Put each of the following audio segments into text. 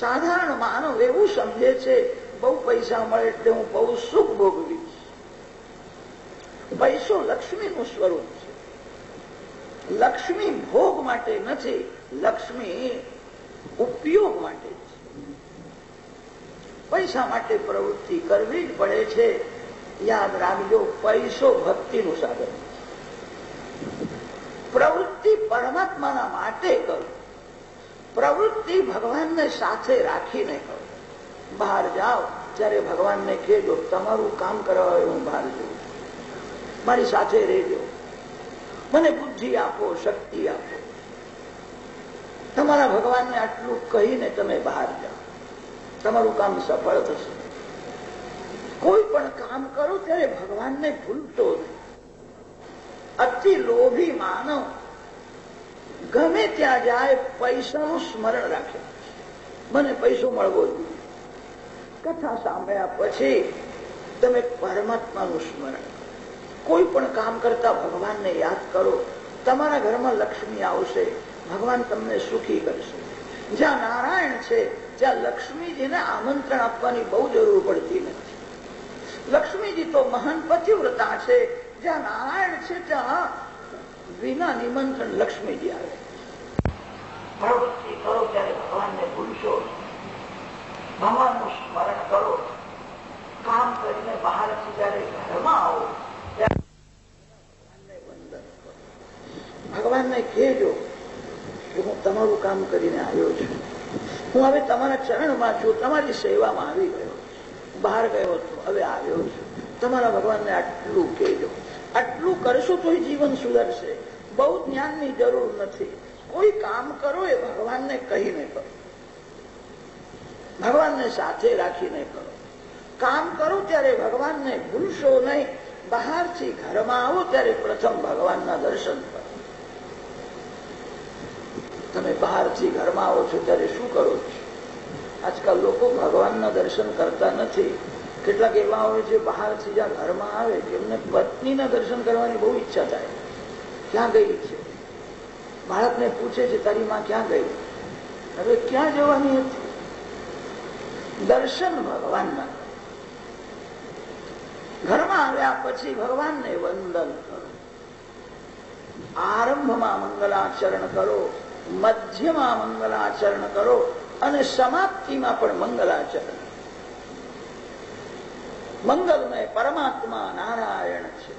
સાધારણ માનવ એવું સમજે છે, બહુ પૈસા મળે એટલે હું બહુ સુખ ભોગવીશ. પૈસો લક્ષ્મીનું સ્વરૂપ છે. લક્ષ્મી ભોગ માટે નથી, લક્ષ્મી ઉપયોગ માટે પૈસા માટે પ્રવૃત્તિ કરવી જ પડે છે. યાદ રાખજો, પૈસો ભક્તિનું સાધન પ્રવૃત્તિ પરમાત્માના માટે કરો. પ્રવૃત્તિ ભગવાનને સાથે રાખીને કરો. બહાર જાઓ ત્યારે ભગવાનને કહેજો, તમારું કામ કરવા હોય હું બહાર જઉં મારી સાથે રહેજો. મને બુદ્ધિ આપો, શક્તિ આપો. તમારા ભગવાનને આટલું કહીને તમે બહાર જાઓ. તમારું કામ સફળ થશે. કોઈ પણ કામ કરો ત્યારે ભગવાનને ભૂલતો નહીં. અતિ લોભી માનવ ગમે ત્યાં જાય, પૈસાનું સ્મરણ રાખે. મને પૈસો મળવો જોઈએ કથા સાંભળ્યા પછી તમે પરમાત્માનું સ્મરણ કોઈ પણ કામ કરતા ભગવાનને યાદ કરો. તમારા ઘરમાં લક્ષ્મી આવશે. ભગવાન તમને સુખી કરશે. જ્યાં નારાયણ છે, ત્યાં લક્ષ્મીજીને આમંત્રણ આપવાની બહુ જરૂર પડતી નથી. લક્ષ્મીજી તો મહાન પતિવ્રતા છે. જ્યાં નારાયણ છે, ત્યાં વિના નિમંત્રણ લક્ષ્મીજી આવે. પ્રવૃત્તિ કરો ત્યારે ભગવાનને ભૂલશો. ભગવાનનું સ્મરણ કરો. કામ કરીને બહારથી જયારે ઘરમાં આવો ભગવાનને કહેજો કે હું તમારું કામ કરીને આવ્યો છું. હું હવે તમારા ચરણમાં છું, તમારી સેવામાં આવી ગયો બહાર ગયો હતો હવે આવ્યો છું. તમારા ભગવાનને આટલું કહેજો. આટલું કરશું તો જીવન સુધરશે. બહુ જ્ઞાનની જરૂર નથી. કોઈ કામ કરો એ ભગવાનને કહીને કરો. ભગવાનને સાથે રાખીને કરો. કામ કરો ત્યારે ભગવાનને ભૂલશો નહીં. બહારથી ઘરમાં આવો ત્યારે પ્રથમ ભગવાનના દર્શન કરો. તમે બહારથી ઘરમાં આવો છો ત્યારે શું કરો છો? આજકાલ લોકો ભગવાનના દર્શન કરતા નથી. કેટલાક એવા હોય છે બહારથી જ્યાં ઘરમાં આવે એમને પત્નીના દર્શન કરવાની બહુ ઈચ્છા થાય. ક્યાં ગઈ છે? બાળકને પૂછે છે, તારી માં ક્યાં ગઈ? હવે ક્યાં જવાની હતી? દર્શન ભગવાનના ઘરમાં આવ્યા પછી ભગવાનને વંદન કરો. આરંભમાં મંગલાચરણ કરો, મધ્યમાં મંગલાચરણ કરો અને સમાપ્તિમાં પણ મંગલાચરણ મંગલમય પરમાત્મા નારાયણ છે.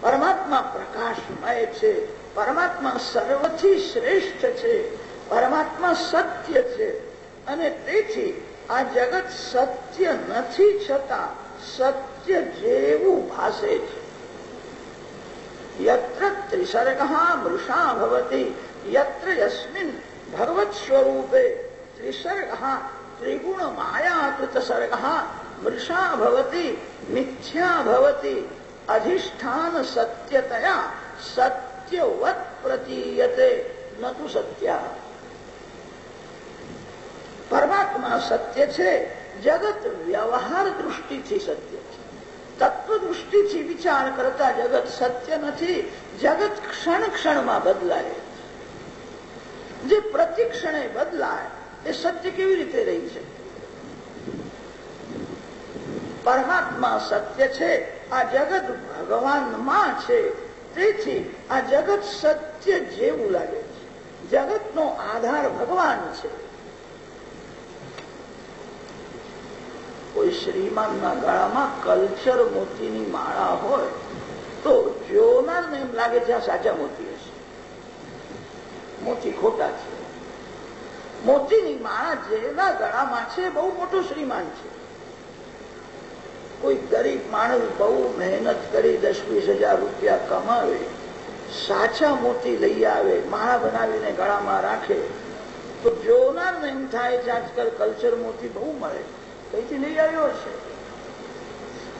પરમાત્મા પ્રકાશમય છે. પરમાત્મા સર્વથી શ્રેષ્ઠ છે. પરમાત્મા સત્ય છે. અને તેથી આ જગત સત્ય નથી છતાં સત્ય જેવું ભાષે છે. યત્ર ત્રિસર્ગ મૃષા ભવતી, યત્ર યસ્મિન ભગવત સ્વરૂપે, ત્રિસર્ગ ત્રિગુણ માયાકૃત સર્ગ મૃષા ભવતી મિથ્યા ભવતી અધિષ્ઠાન સત્યતયા સત્યવત પ્રતીયતે ન તું સત્યા પરમાત્મા સત્ય છે જગત વ્યવહાર દૃષ્ટિથી સત્ય છે તત્વ દૃષ્ટિથી વિચાર કરતા જગત સત્ય નથી જગત ક્ષણ ક્ષણમાં બદલાય જે પ્રતિ ક્ષણે બદલાય એ સત્ય કેવી રીતે રહી છે પરમાત્મા સત્ય છે, આ જગત ભગવાનમાં છે. તેથી આ જગત સત્ય જેવું લાગે છે. જગતનો આધાર ભગવાન છે. કોઈ શ્રીમાનના ગળામાં કલ્ચર મોતીની માળા હોય, તો જોનારને એમ લાગે છે આ સાચા મોતી હશે. મોતી ખોટા છે. મોતીની માળા જેના ગળામાં છે, બહુ મોટો શ્રીમાન છે. કોઈ ગરીબ માણસ બહુ મહેનત કરી દસ વીસ હજાર રૂપિયા કમાવે, સાચા મોતી લઈ આવે, માળા બનાવીને ગળામાં રાખે, તો જોનારને એમ થાય છે આજકાલ કલ્ચર મોતી બહુ મળે. કઈથી લઈ આવ્યો છે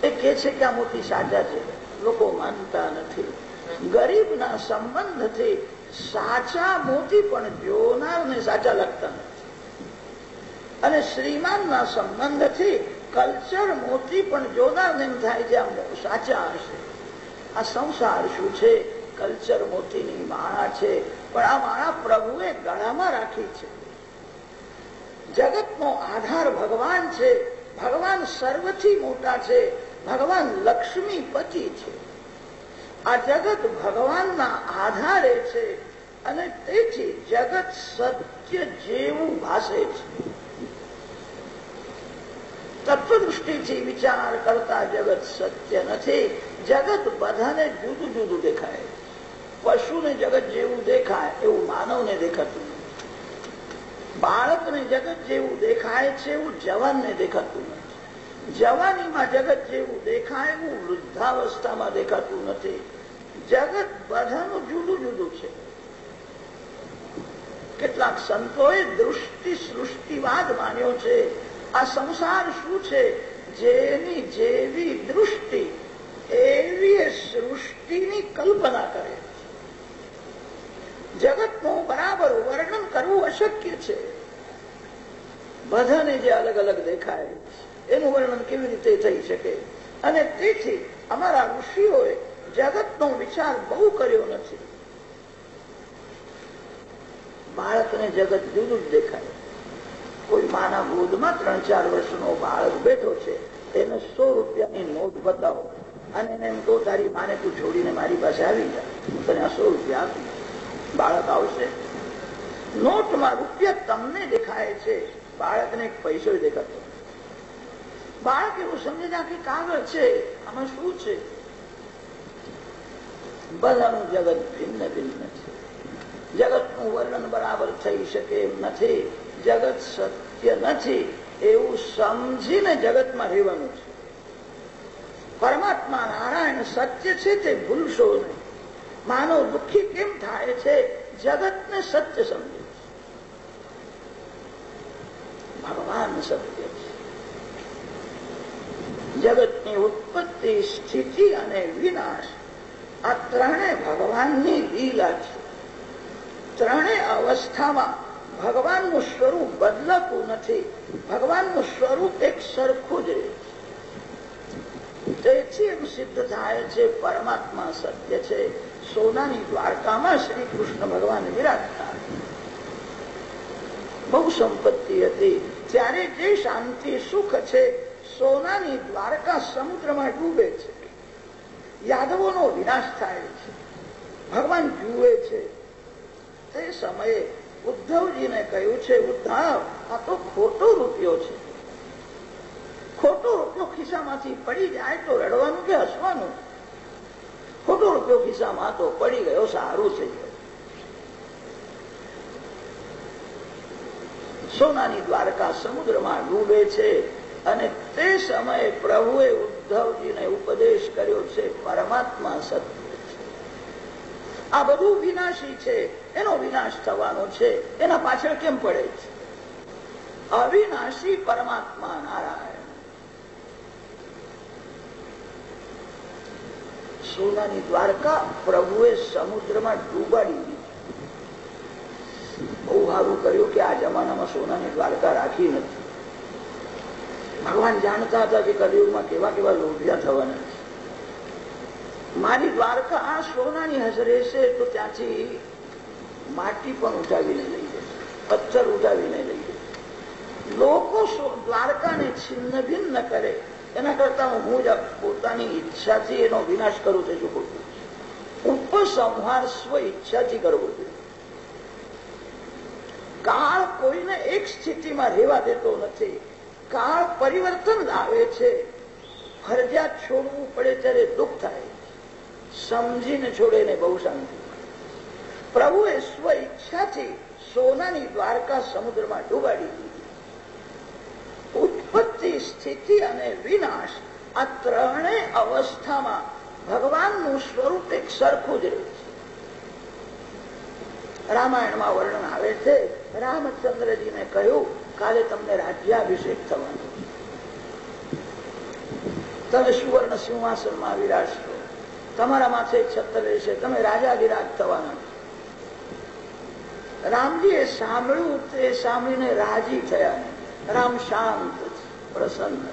એ કે છે કે આ મોતી સાચા છે. લોકો માનતા નથી. ગરીબના સંબંધથી સાચા મોતી પણ જોનારને સાચા લાગતા નથી. અને શ્રીમાનના સંબંધથી કલ્ચર મોતી પણ જોનારને એમ થાય છે આ સાચા હશે. આ સંસાર શું છે? કલ્ચર મોતીની માળા છે. પણ આ માળા પ્રભુએ ગળામાં રાખી છે. જગતનો આધાર ભગવાન છે. ભગવાન સર્વથી મોટા છે. ભગવાન લક્ષ્મીપતિ છે. આ જગત ભગવાનના આધારે છે અને તેથી જગત સત્ય જેવું ભાષે છે. તત્વદૃષ્ટિથી વિચાર કરતા જગત સત્ય નથી. જગત બધાને જુદું જુદું દેખાય. પશુને જગત જેવું દેખાય એવું માનવને દેખાતું નથી. બાળકને જગત જેવું દેખાય છે એવું જવાનને દેખાતું નથી. જવાનીમાં જગત જેવું દેખાય એવું વૃદ્ધાવસ્થામાં દેખાતું નથી. જગત બધાનું જુદું જુદું છે. કેટલાક સંતોએ દૃષ્ટિ સૃષ્ટિવાદ માન્યો છે. આ સંસાર શું છે? જેની જેવી દૃષ્ટિ, એવી સૃષ્ટિની કલ્પના કરે જગતનું બરાબર વર્ણન કરવું અશક્ય છે. બધાને જે અલગ અલગ દેખાય, એનું વર્ણન કેવી રીતે થઈ શકે? અને તેથી અમારા ઋષિઓએ જગતનો વિચાર બહુ કર્યો નથી. બાળકને જગત જુદું જ દેખાય. કોઈ માના ગોદમાં ત્રણ ચાર વર્ષનો બાળક બેઠો છે એને સો રૂપિયાની નોટ બતાવો. અને એને એમ કહો, તારી માને તું છોડીને મારી પાસે આવી જા. હું તને સો રૂપિયા આપી બાળક આવશે. નોટમાં રૂપિયા તમને દેખાય છે. બાળકને પૈસો દેખાતો. બાળક એવું સમજે આખી કાગળ છે. આમાં શું છે? બધાનું જગત ભિન્ન ભિન્ન છે. જગતનું વર્ણન બરાબર થઈ શકે એમ નથી. જગત સત્ય નથી, એવું સમજીને જગતમાં રહેવાનું છે. પરમાત્મા નારાયણ સત્ય છે તે ભૂલશો નહીં. માનવ દુઃખી કેમ થાય છે? જગતને સત્ય સમજે છે. ભગવાન સત્ય જગતની ઉત્પત્તિ, સ્થિતિ અને વિનાશ આ ત્રણે ભગવાનની લીલા છે. ત્રણેય અવસ્થામાં ભગવાનનું સ્વરૂપ બદલાતું નથી. ભગવાનનું સ્વરૂપ એક સરખું જ તેથી એમ સિદ્ધ થાય છે, પરમાત્મા સત્ય છે. સોનાની દ્વારકામાં શ્રી કૃષ્ણ ભગવાન વિરાજતા બહુ સંપત્તિ હતી. ત્યારે જે શાંતિ સુખ છે, સોનાની દ્વારકા સમુદ્રમાં ડૂબે છે. યાદવોનો વિનાશ થાય છે. ભગવાન જુએ છે. તે સમયે ઉદ્ધવજીને કહ્યું છે, ઉદ્ધવ, આ તો ખોટો રૂપિયો છે. ખોટો રૂપિયો ખિસ્સામાંથી પડી જાય તો રડવાનું કે હસવાનું? ખોટો રૂપિયો ખિસ્સામાં તો પડી ગયો, સારું થઈ ગયું. સોનાની દ્વારકા સમુદ્રમાં ડૂબે છે અને તે સમયે પ્રભુએ ઉદ્ધવજીને ઉપદેશ કર્યો છે, પરમાત્મા સત્ય. આ બધું વિનાશી છે. એનો વિનાશ થવાનો છે. એના પાછળ કેમ પડે છે? અવિનાશી પરમાત્મા નારાયણ. સોનાની દ્વારકા પ્રભુએ સમુદ્રમાં ડૂબાડી બહુ સારું કર્યું કે આ જમાનામાં સોનાની દ્વારકા રાખી નથી. ભગવાન જાણતા હતા કે કલયુગમાં કેવા કેવા લોભિયા થવાના. મારી દ્વારકા આ સોનાની હસરે છે તો ત્યાંથી માટી પણ ઉઠાવીને લઈ જશે, પથ્થર ઉઠાવીને લઈ જશે. લોકો દ્વારકાને છિન્ન ભિન્ન કરે. એના કરતા હું જ પોતાની ઈચ્છાથી એનો વિનાશ કરું તે શું ખોટું ઉપસંહાર સ્વ ઈચ્છાથી કરવો જોઈએ. કાળ કોઈને એક સ્થિતિમાં રહેવા દેતો નથી. કાળ પરિવર્તન લાવે છે. ફરજિયાત છોડવું પડે ત્યારે દુઃખ થાય. સમજીને છોડે ને બહુ શાંતિ. પ્રભુએ સ્વ ઈચ્છાથી સોનાની દ્વારકા સમુદ્રમાં ડૂબાડી દીધી. ઉત્પત્તિ, સ્થિતિ અને વિનાશ આ ત્રણેય અવસ્થામાં ભગવાનનું સ્વરૂપ એક સરખું જ રહે છે. રામાયણમાં વર્ણન આવે છે, રામચંદ્રજીને કહ્યું, કાલે તમને રાજ્યાભિષેક થવાનો તમે સુવર્ણ સિંહાસનમાં વિરાજશો. તમારા માથે છત્ર રહેશે. તમે રાજાધિરાજ થવાના રામજીએ સાંભળ્યું, તે સાંભળીને રાજી થયા. રામ શાંત, પ્રસન્ન